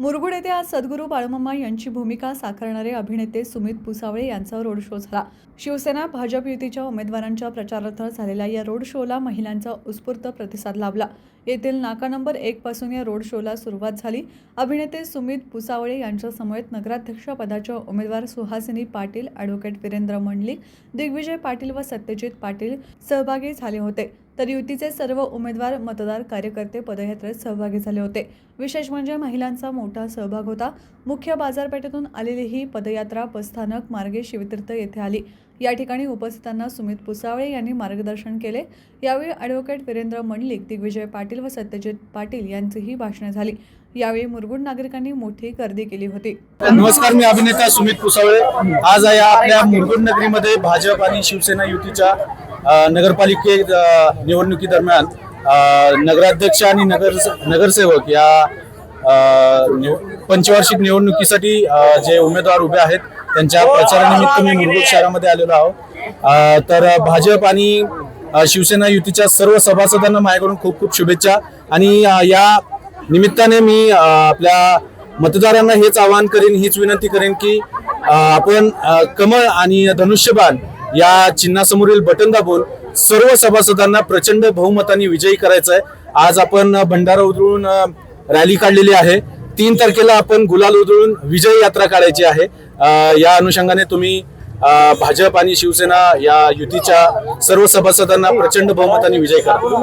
मुरगुड येथे आज सद्गुरू बाळमामा यांची भूमिका साकारणारे अभिनेते सुमित पुसावळे यांचा रोड शो झाला. शिवसेना भाजप युतीच्या उमेदवारांच्या प्रचारार्थ झालेल्या या रोड शोला महिलांचा उत्स्फूर्त प्रतिसाद लाभला. येथील नाका नंबर एक पासून या रोड शोला सुरुवात झाली. अभिनेते सुमित पुसावळे यांच्या समवेत नगराध्यक्ष पदाच्या उमेदवार सुहासिनी पाटील ॲडव्होकेट वीरेंद्र मंडलिक दिग्विजय पाटील व सत्यजित पाटील सहभागी झाले होते. तर युतीचे सर्व उमेदवार मतदार कार्यकर्ते पदयात्रेत सहभागी झाले होते. विशेष म्हणजे महिलांचा मोठा सहभाग होता. मुख्य बाजारपेठेतून आलेली ही पदयात्रा बसस्थानक मार्गे शिवतीर्थ येथे आली. या ठिकाणी उपस्थितांना सुमित पुसावळे यांनी मार्गदर्शन केले. यावेळी ॲडव्होकेट वीरेंद्र मंडलिक दिग्विजय पाटील व सत्यजित पाटील यांचीही भाषणे झाली. यावेळी मुरगुड नागरिकांनी मोठी गर्दी केली होती. नमस्कार मी अभिनेता सुमित पुसावळे. आज या आपल्या मुरगुड नगरीमध्ये भाजप आणि शिवसेना युतीच्या नगरपालिके निवडणुकीदरम्यान नगराध्यक्ष आणि नगर नगरसेवक या निव- पंचवार्षिक निवडणुकीसाठी जे उमेदवार उभे आहेत त्यांच्या प्रचारानिमित्त मी मुरगुड शहरामध्ये आलेलो आहोत तर भाजप आणि शिवसेना युतीच्या सर्व सभासदांना माझ्याकडून खूप खूप शुभेच्छा. आणि या निमित्ताने मी आपल्या मतदारांना हेच आवाहन करेन हीच विनंती करेन की आपण कमळ आणि धनुष्यबाण या चिन्हासमोरील बटन दाबून सर्व सभासदांना प्रचंड बहुमताने विजयी करायचं आहे आज आपण भंडारा उधळून रॅली काढलेली आहे. तीन तारखेला आपण गुलाल उधळून विजय यात्रा काढायची आहे. या अनुषंगाने तुम्ही भाजप आणि शिवसेना या युतीच्या सर्व सभासदांना प्रचंड बहुमताने विजय करा.